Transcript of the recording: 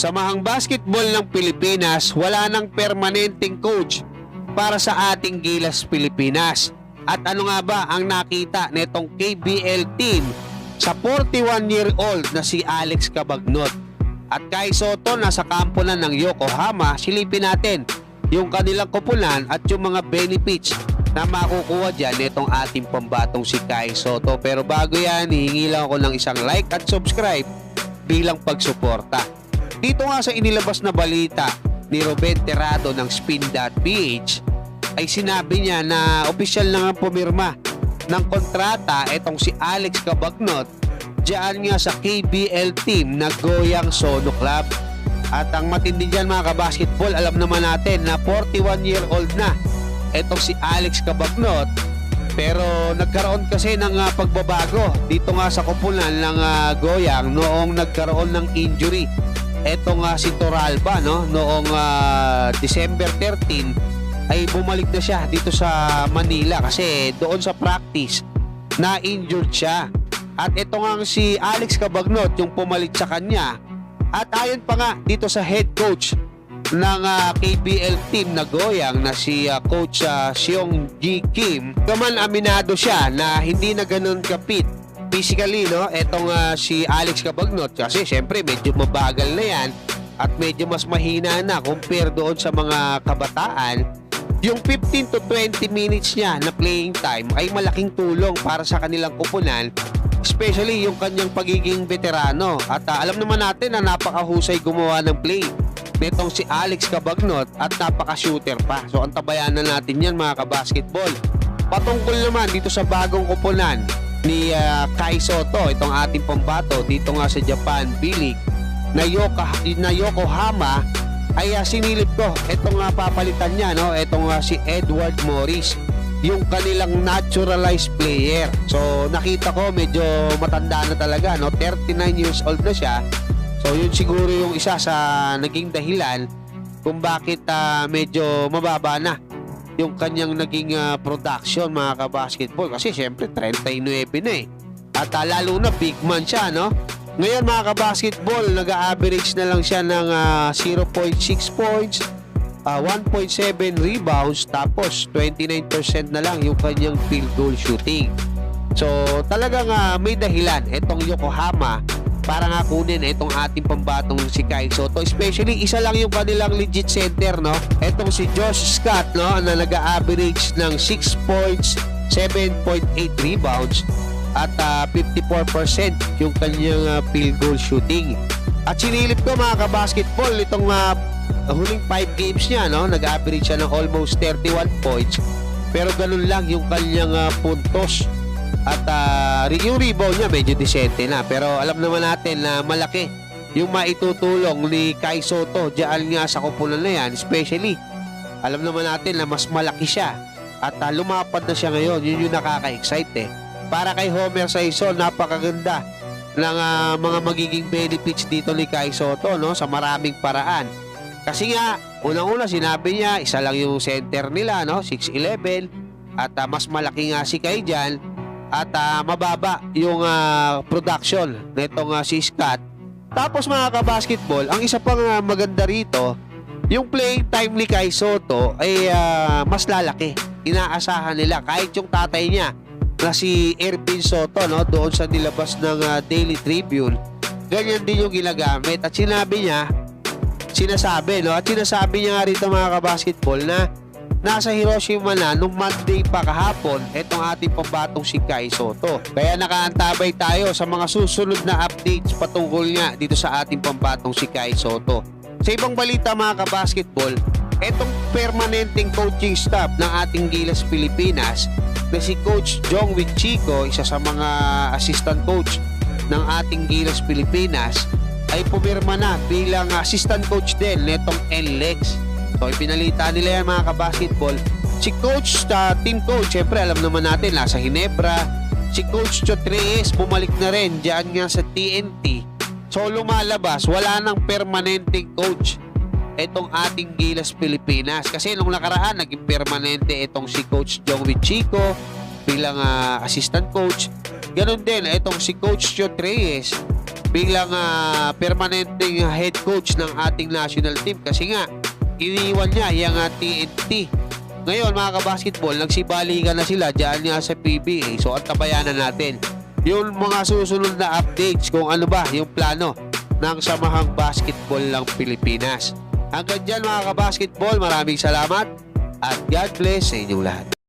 Samahang basketball ng Pilipinas, wala nang permanenteng coach para sa ating Gilas Pilipinas. At ano nga ba ang nakita netong KBL team sa 41-year-old na si Alex Cabagnot? At Kai Soto nasa kampo na ng Yokohama, silipin natin yung kanilang kupunan at yung mga benefits na makukuha dyan netong ating pambatong si Kai Soto. Pero bago yan, hihingi lang ako ng isang like at subscribe bilang pagsuporta. Dito nga sa inilabas na balita ni Ruben Terrado ng Spin.ph ay sinabi niya na opisyal na nga pumirma ng kontrata itong si Alex Cabagnot diyan nga sa KBL team na Goyang Sono Club. At ang matindi dyan mga kabasketball, alam naman natin na 41 year old na itong si Alex Cabagnot pero nagkaroon kasi ng ah, pagbabago dito nga sa kupunan ng ah, Goyang noong nagkaroon ng injury. Etong nga si Toralba no noong ah, December 13 ay bumalik na siya dito sa Manila kasi doon sa practice na injured siya. At ito nga si Alex Cabagnot yung pumalit sa kanya. At ayon pa nga dito sa head coach ng ah, KBL team na Goyang na si ah, coach uh, Seong Ji Kim. Kaman aminado siya na hindi na ganun kapit physically no etong ah, si Alex Cabagnot kasi syempre medyo mabagal na yan at medyo mas mahina na compare doon sa mga kabataan yung 15 to 20 minutes niya na playing time ay malaking tulong para sa kanilang kupunan especially yung kanyang pagiging veterano at ah, alam naman natin na napakahusay gumawa ng play nitong si Alex Cabagnot at napaka-shooter pa. So antabayanan natin yan mga kabasketball. Patungkol naman dito sa bagong kupunan ni ah, Kai Soto, itong ating pambato dito nga sa Japan B-League na, Yoka, na Yokohama ay ah, sinilip ko. Itong nga papalitan niya no? Itong nga si Edward Morris yung kanilang naturalized player. So nakita ko medyo matanda na talaga no? 39 years old na siya. So yun siguro yung isa sa naging dahilan kung bakit ah, medyo mababa na yung kanyang naging ah, production mga kabasketball. Kasi syempre 39 na eh. At ah, lalo na big man siya no? Ngayon mga kabasketball, nag-average na lang siya ng ah, 0.6 points, ah, 1.7 rebounds, tapos 29% na lang yung kanyang field goal shooting. So talagang ah, may dahilan. Itong Yokohama para nga kunin itong ating pambatong si Kyle Soto. Especially isa lang yung kanilang legit center, no? Itong si Josh Scott, no? Na nag-average ng 6 points, 7.8 rebounds, at ah, 54% yung kanyang ah, field goal shooting. At sinilip ko mga kabasketball itong ah, huling 5 games niya, no? nag-average siya ng almost 31 points. Pero ganun lang yung kanyang ah, puntos. At ah, yung rebound niya medyo disente na. Pero alam naman natin na malaki yung maitutulong ni Kai Soto diyan nga sa kupunan na yan. Especially, alam naman natin na mas malaki siya. At ah, lumapad na siya ngayon. Yun yung nakaka-excite eh para kay Homer Saison, napakaganda ng ah, mga magiging benefits dito ni Kai Soto no sa maraming paraan. Kasi nga, unang-una sinabi niya, isa lang yung center nila no, 6'11 at ah, mas malaki nga si Kai diyan at ah, mababa yung ah, production nitong ah, si Scott. Tapos mga kabasketball, ang isa pang ah, maganda rito, yung playing time ni Kai Soto ay ah, mas lalaki. Inaasahan nila kahit yung tatay niya na si Ervin Soto no doon sa nilabas ng ah, Daily Tribune ganyan din yung ginagamit at sinabi niya sinasabi no at sinasabi niya nga rito mga kabasketball na nasa Hiroshima na nung Monday pa kahapon itong ating pambatong si Kai Soto kaya nakaantabay tayo sa mga susunod na updates patungkol nga dito sa ating pambatong si Kai Soto sa ibang balita mga kabasketball etong permanenteng coaching staff ng ating Gilas Pilipinas na si Coach Jong Chico, isa sa mga assistant coach ng ating Gilas Pilipinas, ay pumirma na bilang assistant coach din netong NLEX. So ipinalita nila yan mga kabasketball. Si coach, uh, team coach, syempre alam naman natin, nasa Hinebra. Si coach Chot Reyes, bumalik na rin dyan nga sa TNT. So lumalabas, wala nang permanenteng coach itong ating Gilas Pilipinas. Kasi nung nakaraan, naging permanente itong si Coach Jong Chico bilang ah, assistant coach. Ganon din, itong si Coach Chot Reyes bilang ah, permanenteng head coach ng ating national team kasi nga iniwan niya yung ah, TNT. Ngayon mga kabasketball, nagsibalikan na sila dyan nga sa PBA. So at tabayanan natin yung mga susunod na updates kung ano ba yung plano ng Samahang Basketball ng Pilipinas. Hanggang dyan mga kabasketball, maraming salamat at God bless sa inyong lahat.